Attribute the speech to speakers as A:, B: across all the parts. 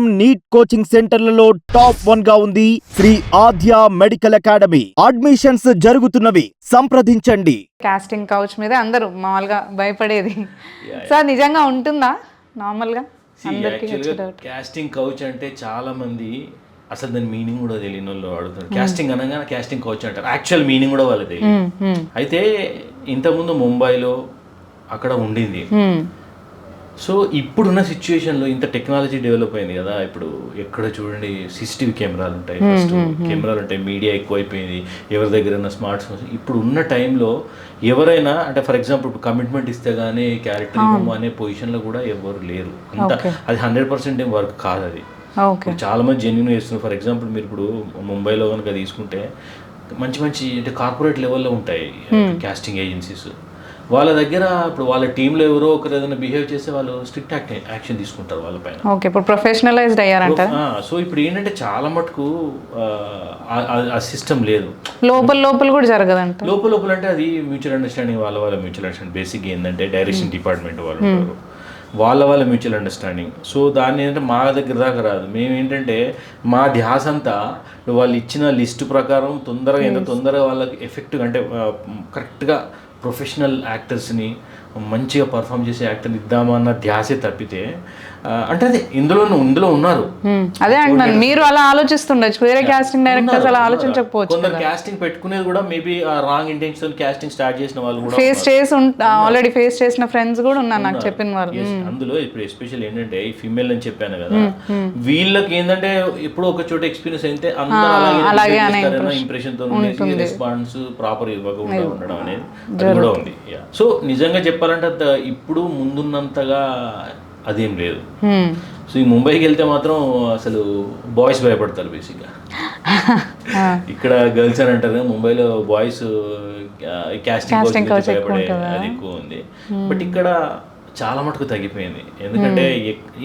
A: Neat coaching సెంటర్లలో top వన్గా ఉంది Shri Adya medical academy admissions జరుగుతున్నవి. సంప్రదించండి.
B: కాస్టింగ్ కౌచ్ మీద అందరూ మామూలుగా భయపడేది. సార్ నిజంగా ఉంటుందా? అందరికీ వచ్చే డౌట్
C: క్యాస్టింగ్ కౌచ్ అంటే చాలా మంది అసలు దాని మీనింగ్ కూడా తెలియని వాళ్ళు అడుగుతారు క్యాస్టింగ్ అనగానే క్యాస్టింగ్ కౌచ్ అంటారు. యాక్చువల్ మీనింగ్ కూడా వాళ్ళకి తెలియదు. అయితే ఇంతకుముందు ముంబైలో అక్కడ ఉండింది. సో ఇప్పుడున్న సిచ్యువేషన్లో ఇంత టెక్నాలజీ డెవలప్ అయింది కదా ఇప్పుడు ఎక్కడ చూడండి సీసీటీవీ కెమెరాలు ఉంటాయి ఫస్ట్ కెమెరాలు ఉంటాయి మీడియా ఎక్కువైపోయింది ఎవరి దగ్గర స్మార్ట్ ఫోన్స్ ఇప్పుడు ఉన్న టైంలో ఎవరైనా అంటే ఫర్ ఎగ్జాంపుల్ ఇప్పుడు కమిట్మెంట్ ఇస్తే గానీ క్యారెక్టర్ ఇవ్వము అనే పొజిషన్లో కూడా ఎవరు లేరు. అంత అది హండ్రెడ్ పర్సెంట్ ఏం వర్క్ కాదు అది. చాలా మంది జెన్యున్ చేస్తున్నారు. ఫర్ ఎగ్జాంపుల్ మీరు ఇప్పుడు ముంబైలో కనుక తీసుకుంటే మంచి మంచి అంటే కార్పొరేట్ లెవెల్లో ఉంటాయి కాస్టింగ్ ఏజెన్సీస్ వాళ్ళ దగ్గర ఇప్పుడు వాళ్ళ టీంలో ఎవరో ఒకరు ఏదైనా బిహేవ్ చేస్తే వాళ్ళు స్ట్రిక్ట్ యాక్షన్ తీసుకుంటారు వాళ్ళ పైన.
B: ఓకే ఇప్పుడు ప్రొఫెషనలైజ్డ్ అయ్యారంట.
C: సో ఇప్పుడు ఏంటంటే చాలా మటుకు ఆ, సిస్టమ్ లేదు.
B: లోపల లోపల కూడా జరగదంట.
C: లోపల లోపల అంటే అది మ్యూచువల్ అండర్స్టాండింగ్ వాళ్ళ వాళ్ళ మ్యూచువల్ అండర్స్టాండింగ్ బేసిక్ ఏంటంటే డైరెక్షన్ డిపార్ట్మెంట్ వాళ్ళు ఉంటారు. వాళ్ళ వాళ్ళ మ్యూచువల్ అండర్స్టాండింగ్ సో దాన్ని ఏంటంటే మా దగ్గర దాకా రాదు. మేము ఏంటంటే మా ధ్యాస అంతా వాళ్ళు ఇచ్చిన లిస్ట్ ప్రకారం తొందరగా ఎంత తొందరగా వాళ్ళకి ఎఫెక్ట్గా అంటే కరెక్ట్గా ప్రొఫెషనల్ యాక్టర్స్ని మంచిగా పర్ఫామ్ చేసే యాక్టర్ని ఇద్దామన్న ధ్యాసే తప్పితే అంటే అదే ఇందులో ఇందులో ఉన్నారు.
B: అదే అంటున్నాను. మీరు అలా ఆలోచిస్తుండొచ్చు. వేరే కాస్టింగ్ డైరెక్టర్స్ అలా ఆలోచించకపోవచ్చు
C: కొందరు క్యాస్టింగ్ పెట్టుకునేది కూడా maybe wrong intention casting start చేసిన వాళ్ళు కూడా
B: ఫేస్ చేసి ఆల్రెడీ ఫేస్ చేసిన ఫ్రెండ్స్ కూడా ఉన్నారు నాకు చెప్పిన వాళ్ళు.
C: అందులో ఇప్పుడు ఎస్పెషల్ ఏంటంటే ఈ ఫీమేల్ అని చెప్పాను కదా వీళ్ళకి ఏంటంటే ఎప్పుడో ఒక చోట ఎక్స్పీరియన్స్ అయితే అలాగే ఇంప్రెషన్తో రెస్పాన్స్ ప్రాపర్ ఇవ్వకుండా ఉండడం అనేది కూడా ఉంది. సో నిజంగా చెప్పాలంటే ఇప్పుడు ముందున్నంతగా అదేం లేదు. సో ఈ ముంబైకి వెళ్తే మాత్రం అసలు బాయ్స్ భయపడతారు బేసిక్గా. ఇక్కడ గర్ల్స్ అని అంటారు ముంబైలో బాయ్స్ క్యాస్టింగ్ భయపడే అది ఎక్కువ ఉంది. బట్ ఇక్కడ చాలా మటుకు తగ్గిపోయింది. ఎందుకంటే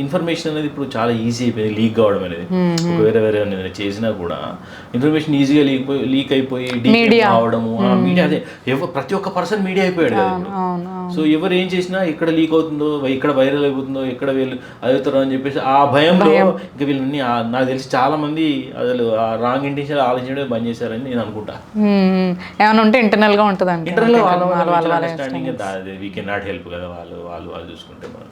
C: ఇన్ఫర్మేషన్ అనేది ఇప్పుడు చాలా ఈజీ అయిపోయింది లీక్ కావడం అనేది. ఒక వేరే వేరే ఏదైనా చేసినా కూడా ఇన్ఫర్మేషన్ ఈజీగా లీక్ లీక్ అయిపోయి డీప్ కావడము మీడియా అదే. ప్రతి ఒక్క పర్సన్ మీడియా అయిపోయాడు కదా సో ఎవరు ఏం చేసినా ఎక్కడ లీక్ అవుతుందో ఇక్కడ వైరల్ అయిపోతుందో ఎక్కడ వీళ్ళు అవుతారో అని చెప్పేసి ఆ భయంలో ఇంకా వీళ్ళని నాకు తెలిసి చాలా మంది అసలు ఆ రాంగ్ ఇంటెన్షన్ ఆలోచించడం బంద్ చేశారని నేను అనుకుంటా.
B: Hmm. ఏమైనా ఉంటే ఇంటర్నల్గా ఉంటుందండి.
C: ఇంటర్నల్ వాళ్ళ వాళ్ళ understanding we can not help కదా వాళ్ళు వాళ్ళు వాళ్ళు చూసుకుంటే మనం